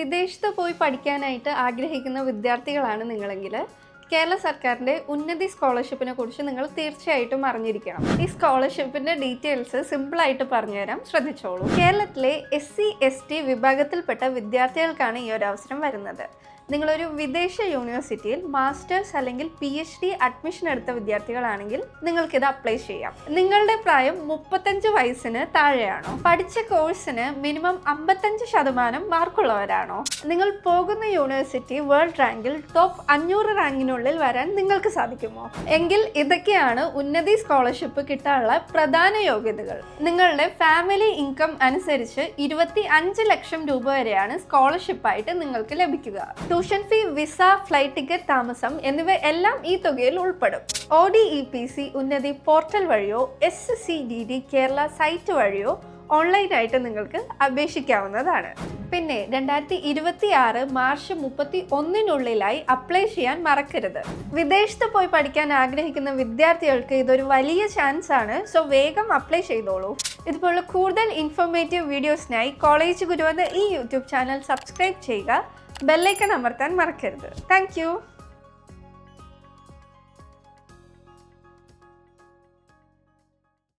വിദേശത്ത് പോയി പഠിക്കാനായിട്ട് ആഗ്രഹിക്കുന്ന വിദ്യാർത്ഥികളാണ് നിങ്ങളെങ്കിൽ കേരള സർക്കാരിന്റെ ഉന്നതി സ്കോളർഷിപ്പിനെ കുറിച്ച് നിങ്ങൾ തീർച്ചയായിട്ടും അറിഞ്ഞിരിക്കണം. ഈ സ്കോളർഷിപ്പിന്റെ ഡീറ്റെയിൽസ് സിമ്പിളായിട്ട് പറഞ്ഞുതരാം. ശ്രദ്ധിച്ചോളൂ. കേരളത്തിലെ എസ് സി എസ് ടി വിഭാഗത്തിൽപ്പെട്ട വിദ്യാർത്ഥികൾക്കാണ് ഈ ഒരു അവസരം വരുന്നത്. നിങ്ങളൊരു വിദേശ യൂണിവേഴ്സിറ്റിയിൽ മാസ്റ്റേഴ്സ് അല്ലെങ്കിൽ പി എച്ച് ഡി അഡ്മിഷൻ എടുത്ത വിദ്യാർത്ഥികളാണെങ്കിൽ നിങ്ങൾക്ക് ഇത് അപ്ലൈ ചെയ്യാം. നിങ്ങളുടെ പ്രായം മുപ്പത്തഞ്ച് വയസ്സിന് താഴെയാണോ? പഠിച്ച കോഴ്സിന് മിനിമം അമ്പത്തഞ്ച് ശതമാനം മാർക്കുള്ളവരാണോ? നിങ്ങൾ പോകുന്ന യൂണിവേഴ്സിറ്റി വേൾഡ് റാങ്കിൽ ടോപ്പ് അഞ്ഞൂറ് റാങ്കിനുള്ളിൽ വരാൻ നിങ്ങൾക്ക് സാധിക്കുമോ? എങ്കിൽ ഇതൊക്കെയാണ് ഉന്നതി സ്കോളർഷിപ്പ് കിട്ടാനുള്ള പ്രധാന യോഗ്യതകൾ. നിങ്ങളുടെ ഫാമിലി ഇൻകം അനുസരിച്ച് ഇരുപത്തി ലക്ഷം രൂപ വരെയാണ് സ്കോളർഷിപ്പായിട്ട് നിങ്ങൾക്ക് ലഭിക്കുക. Tuition fee visa flight ticket താമസം എന്നിവ എല്ലാം ഈ തുകയിൽ ഉൾപ്പെടും. O D E P C Unnathi portal വഴിയോ S C D D Kerala site വഴിയോ ഓൺലൈനായിട്ട് നിങ്ങൾക്ക് അപേക്ഷിക്കാവുന്നതാണ്. പിന്നെ രണ്ടായിരത്തി ഇരുപത്തി ആറ് മാർച്ച് മുപ്പത്തി ഒന്നിനുള്ളിലായി അപ്ലൈ ചെയ്യാൻ മറക്കരുത്. വിദേശത്ത് പോയി പഠിക്കാൻ ആഗ്രഹിക്കുന്ന വിദ്യാർത്ഥികൾക്ക് ഇതൊരു വലിയ ചാൻസ് ആണ് സോ വേഗം അപ്ലൈ ചെയ്തോളൂ. ഇതുപോലുള്ള കൂടുതൽ ഇൻഫോർമേറ്റീവ് വീഡിയോസിനായി കോളേജ് ഗുരു ഈ യൂട്യൂബ് ചാനൽ സബ്സ്ക്രൈബ് ചെയ്യുക. ബെല്ലൈക്കൺ അമർത്താൻ മറക്കരുത്. താങ്ക്